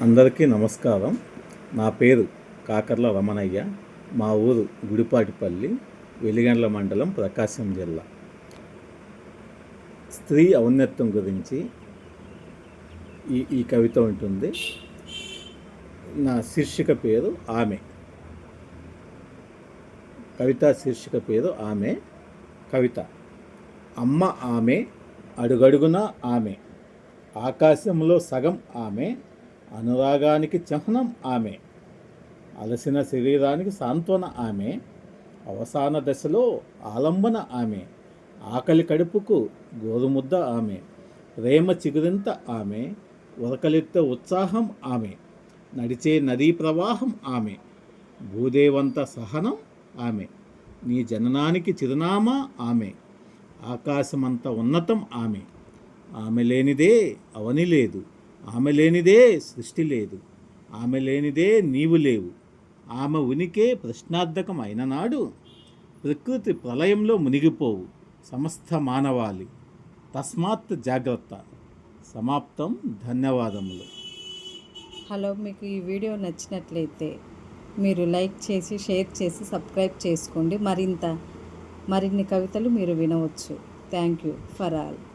అందరికీ నమస్కారం. నా పేరు కాకర్ల రమణయ్య. మా ఊరు గుడిపాటిపల్లి వెలిగండ్ల మండలం ప్రకాశం జిల్లా. స్త్రీ ఔన్నత్యం గురించి ఈ ఈ కవిత ఉంటుంది. నా శీర్షిక పేరు ఆమె. కవిత శీర్షిక పేరు ఆమె. కవిత. అమ్మ ఆమె అడుగడుగున ఆమె. ఆకాశంలో సగం ఆమె. అనురాగానికి చిహ్నం ఆమె. అలసిన శరీరానికి సాంత్వన ఆమె. అవసాన దశలో ఆలంబన ఆమె. ఆకలి కడుపుకు గోరుముద్ద ఆమె. ప్రేమ చిగురింత ఆమె. ఉరకలిత్త ఉత్సాహం ఆమె. నడిచే నదీ ప్రవాహం ఆమె. భూదేవంత సహనం ఆమె. నీ జననానికి చిరునామా ఆమె. ఆకాశమంత ఉన్నతం ఆమె. ఆమె లేనిదే అవని లేదు. ఆమె లేనిదే సృష్టి లేదు. ఆమె లేనిదే నీవు లేవు. ఆమె ఉనికే ప్రశ్నార్థకం అయిన నాడు ప్రకృతి ప్రళయంలో మునిగిపోవు. సమస్త మానవాళి. తస్మాత్ జాగ్రత్త. సమాప్తం. ధన్యవాదములు. హలో మీకు ఈ వీడియో నచ్చినట్లయితే మీరు లైక్ చేసి షేర్ చేసి సబ్స్క్రైబ్ చేసుకోండి. మరింత మరిన్ని కవితలు మీరు వినవచ్చు. Thank you for all.